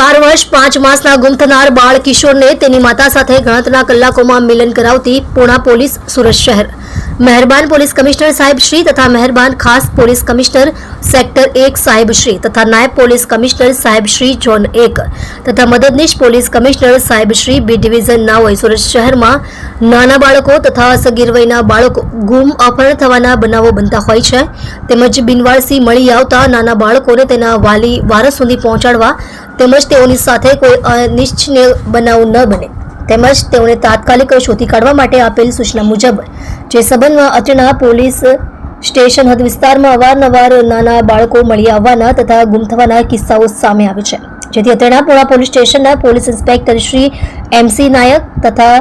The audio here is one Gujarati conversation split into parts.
ચાર વર્ષ, પાંચ માસના ગુમ થનાર બાળ કિશોરને તેની માતા સાથે ગણતરીના કલાકોમાં મિલન કરાવતી પૂણા પોલીસ સુરત શહેર. મહેરબાન પોલીસ કમિશનર સાહેબ શ્રી તથા મહેરબાન ખાસ પોલીસ કમિશનર સેક્ટર એક સાહેબ શ્રી તથા નાયબ પોલીસ કમિશનર સાહેબ શ્રી ઝોન એક તથા મદદનીશ પોલીસ કમિશનર સાહેબ શ્રી બી ડિવિઝન નાઓએ સુરત શહેરમાં નાના બાળકો તથા સગીર વયના બાળકો ગુમ અપહરણ થવાના બનાવો બનતા હોય છે. તેમજ બિનવારસી મળી આવતા નાના બાળકોને તેના વાલી વારસ સુધી પહોંચાડવા તેમજ તેઓની સાથે કોઈ અનિચ્છનીય બનાવ ન બને. તેમજ તેઓને તાત્કાલિક શોધી કાઢવા માટે આપેલ સૂચના મુજબ, જે સંબંધમાં અત્રેના પોલીસ સ્ટેશન હદ વિસ્તારમાં અવારનવાર નાના બાળકો મળી આવવાના તથા ગુમ થવાના કિસ્સાઓ સામે આવે છે. જેથી અત્રેના પોણા પોલીસ સ્ટેશનના police inspector Shri MC Nayak તથા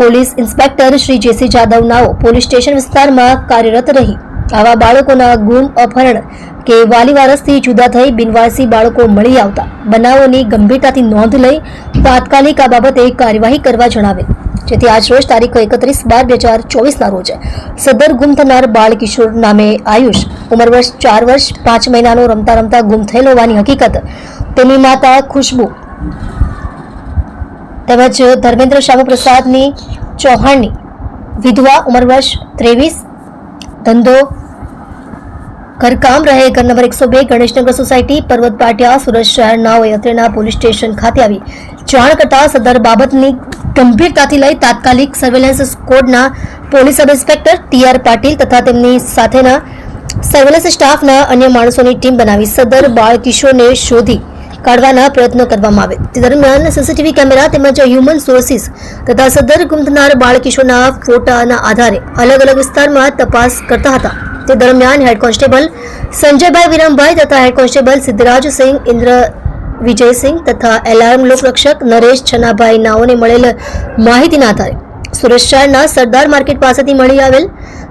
police inspector Shri JC Jadav નાઓ police station વિસ્તારમાં કાર્યરત રહી. આવા બાળકોના ગુમ અપહરણ કે વાલી વારસથી જુદા થઈ બિનવારસી બાળકો મળી આવતા. બનાવોની ગંભીરતાથી નોંધ લઈ તાત્કાલિક આ બાબતે કાર્યવાહી કરવા જણાવેલ. જેથી આજ રોજ તારીખ એકત્રીસ બાર બે હજાર ચોવીસના રોજ સદર ગુમ થનાર બાળ કિશોર નામે આયુષ ઉંમર વર્ષ ચાર વર્ષ પાંચ મહિનાનો રમતા રમતા ગુમ થયેલ હોવાની હકીકત તેની માતા ખુશ્બુ તેમજ ધર્મેન્દ્ર શ્યામપ્રસાદની ચૌહાણની વિધવા ઉંમર વર્ષ ત્રેવીસ, ધંધો ઘરકામ રહે ઘર નંબર એકસો બે ગણેશનગર સોસાયટી, પર્વત પાટિયા, સુરત શહેરના અત્રેના પોલીસ સ્ટેશન ખાતે આવી. જાણ કરતા સદર બાબતની ગંભીરતાથી લઈ તાત્કાલિક surveillance સ્કોડના police sub inspector T R Patil તથા તેમની સાથેના સર્વેલન્સ સ્ટાફના અન્ય માણસોની ટીમ બનાવી સદર બાળકિશોરને શોધી કાઢવાના પ્રયત્નો કરવામાં આવે. તે દરમિયાન સીસીટીવી કેમેરા તેમજ હ્યુમન સોર્સિસ તથા સદર ગુમ થનાર બાળ ફોટાના આધારે અલગ અલગ વિસ્તારમાં તપાસ કરતા હતા. તે દરમિયાન હેડ કોન્સ્ટેબલ સંજયભાઈ વિરમભાઈ તથા હેડ કોન્સ્ટેબલ સિદ્ધરાજસિંહ ઇન્દ્ર વિજયસિંહ તથા એલાર્મ લોકરક્ષક નરેશ છનાભાઈ નાઓને મળેલ માહિતીના આધારે સુરત શહેરના સરદાર માર્કેટ પાસેથી મળી આવેલ,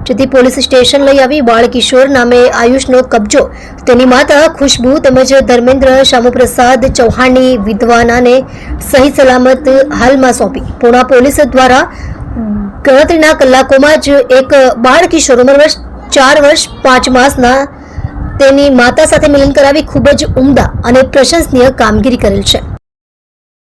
જેથી પોલીસ સ્ટેશન લઈ આવી બાળકિશોર નામે આયુષનો કબજો. તેની માતા ખુશ્બુ તેમજ ધર્મેન્દ્ર શ્યામુપ્રસાદ ચૌહાણની વિદ્વાનાને સહી સલામત હાલમાં સોંપી. પૂણા પોલીસ દ્વારા ગણતરીના કલાકોમાં જ એક બાળકિશોર ઉંમર વર્ષ ચાર વર્ષ, પાંચ માસના તેની માતા સાથે મિલન કરાવી ખૂબ જ ઉમદા અને પ્રશંસનીય કામગીરી કરેલ છે.